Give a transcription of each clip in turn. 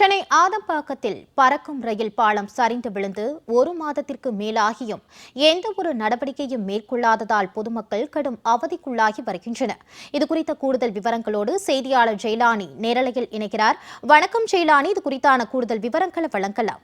சென்னை ஆதம்பாக்கத்தில் பறக்கும் ரயில் பாலம் சரிந்து விழுந்து ஒரு மாதத்திற்கு மேலாகியும் எந்த ஒரு நடவடிக்கையும் மேற்கொள்ளாததால் பொதுமக்கள் கடும் அவதிக்குள்ளாகி வருகின்றனர். இதுகுறித்த கூடுதல் விவரங்களோடு செய்தியாளர் ஜெயலானி நேரலையில் இணைக்கிறார் வணக்கம் ஜெயலானி இது குறித்தான கூடுதல் விவரங்களை வழங்கலாம்.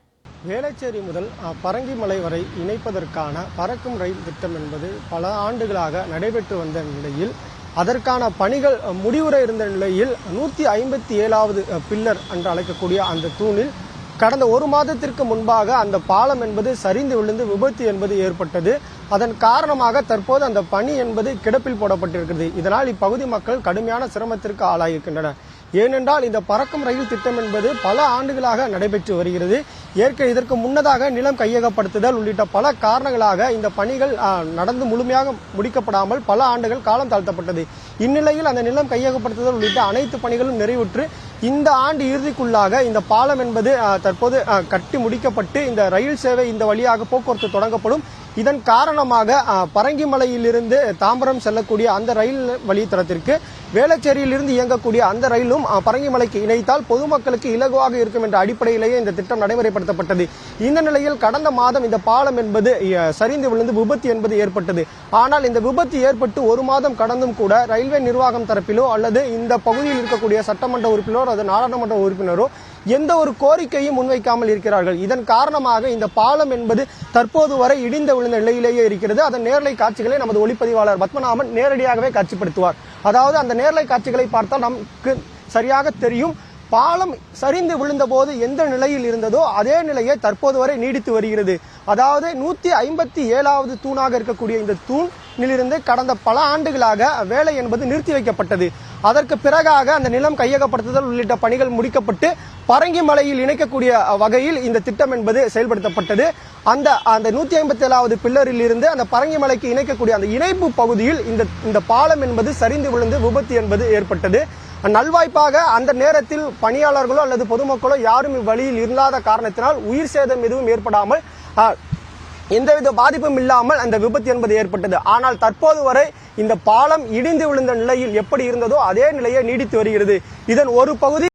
வேளச்சேரி முதல் பரங்கிமலை வரை இணைப்பதற்கான பறக்கும் ரயில் திட்டம் என்பது பல ஆண்டுகளாக நடைபெற்று வந்த நிலையில் அதற்கான பணிகள் முடிவுற இருந்த நிலையில் நூற்றி ஐம்பத்தி ஏழாவது பில்லர் என்று அழைக்கக்கூடிய அந்த தூணில் கடந்த ஒரு மாதத்திற்கு முன்பாக அந்த பாலம் என்பது சரிந்து விழுந்து விபத்து என்பது ஏற்பட்டது. அதன் காரணமாக தற்போது அந்த பணி என்பது கிடப்பில் போடப்பட்டிருக்கிறது. இதனால் இப்பகுதி மக்கள் கடுமையான சிரமத்திற்கு ஆளாகியிருக்கின்றனர் ஏனென்றால் இந்த பறக்கும் ரயில் திட்டம் என்பது பல ஆண்டுகளாக நடைபெற்று வருகிறது. ஏற்க இதற்கு முன்னதாக நிலம் கையகப்படுத்துதல் உள்ளிட்ட பல காரணங்களாக இந்த பணிகள் நடந்து முழுமையாக முடிக்கப்படாமல் பல ஆண்டுகள் காலம் தாழ்த்தப்பட்டது. இந்நிலையில் அந்த நிலம் கையகப்படுத்துதல் உள்ளிட்ட அனைத்து பணிகளும் நிறைவுற்று இந்த ஆண்டு இறுதிக்குள்ளாக இந்த பாலம் என்பது தற்போது கட்டி முடிக்கப்பட்டு இந்த ரயில் சேவை இந்த வழியாக போக்குவரத்து தொடங்கப்படும். இதன் காரணமாக பரங்கிமலையிலிருந்து தாம்பரம் செல்லக்கூடிய அந்த ரயில் வழித்தடத்திற்கு வேளச்சேரியிலிருந்து இயங்கக்கூடிய அந்த ரயிலும் பரங்கிமலைக்கு இணைத்தால் பொதுமக்களுக்கு இலகுவாக இருக்கும் என்ற அடிப்படையிலேயே இந்த திட்டம் நடைமுறைப்படுத்தப்பட்டது இந்த நிலையில் கடந்த மாதம் இந்த பாலம் என்பது சரிந்து விழுந்து விபத்து என்பது ஏற்பட்டது. ஆனால் இந்த விபத்து ஏற்பட்டு ஒரு மாதம் கடந்தும் கூட ரயில்வே நிர்வாகம் தரப்பிலோ அல்லது இந்த பகுதியில் இருக்கக்கூடிய சட்டமன்ற உறுப்பினரோ அல்லது நாடாளுமன்ற உறுப்பினரோ எந்த ஒரு கோரிக்கையும் முன்வைக்காமல் இருக்கிறார்கள். இதன் காரணமாக இந்த பாலம் என்பது தற்போது வரை இடிந்து விழுந்த நிலையிலேயே இருக்கிறது. அதன் நேரலை காட்சிகளை நமது ஒளிப்பதிவாளர் பத்மநாபன் நேரடியாகவே காட்சிப்படுத்துவார். அதாவது அந்த நேரலை காட்சிகளை பார்த்தால் நமக்கு சரியாக தெரியும். பாலம் சரிந்து விழுந்தபோது எந்த நிலையில் இருந்ததோ அதே நிலையை தற்போது வரை நீடித்து வருகிறது. அதாவது நூற்றி ஐம்பத்தி ஏழாவது தூணாக இருக்கக்கூடிய இந்த தூணிலிருந்து கடந்த பல ஆண்டுகளாக வேலை என்பது நிறுத்தி வைக்கப்பட்டது. அதற்கு பிறகாக அந்த நிலம் கையகப்படுத்துதல் உள்ளிட்ட பணிகள் முடிக்கப்பட்டு பரங்கிமலையில் இணைக்கக்கூடிய வகையில் இந்த திட்டம் என்பது செயல்படுத்தப்பட்டது. அந்த அந்த நூற்றி ஐம்பத்தி ஏழாவது பில்லரில் இருந்து அந்த பரங்கிமலைக்கு இணைக்கக்கூடிய அந்த இணைப்பு பகுதியில் இந்த இந்த பாலம் என்பது சரிந்து விழுந்து விபத்து என்பது ஏற்பட்டது. நல்வாய்ப்பாக அந்த நேரத்தில் பணியாளர்களோ அல்லது பொதுமக்களோ யாரும் இவ்வழியில் இல்லாத காரணத்தினால் உயிர் சேதம் எதுவும் ஏற்படாமல் எந்தவித பாதிப்பும் இல்லாமல் அந்த விபத்து என்பது ஏற்பட்டது. ஆனால் தற்போது வரை இந்த பாலம் இடிந்து விழுந்த நிலையில் எப்படி இருந்ததோ அதே நிலையை நீடித்து வருகிறது. இதன் ஒரு பகுதி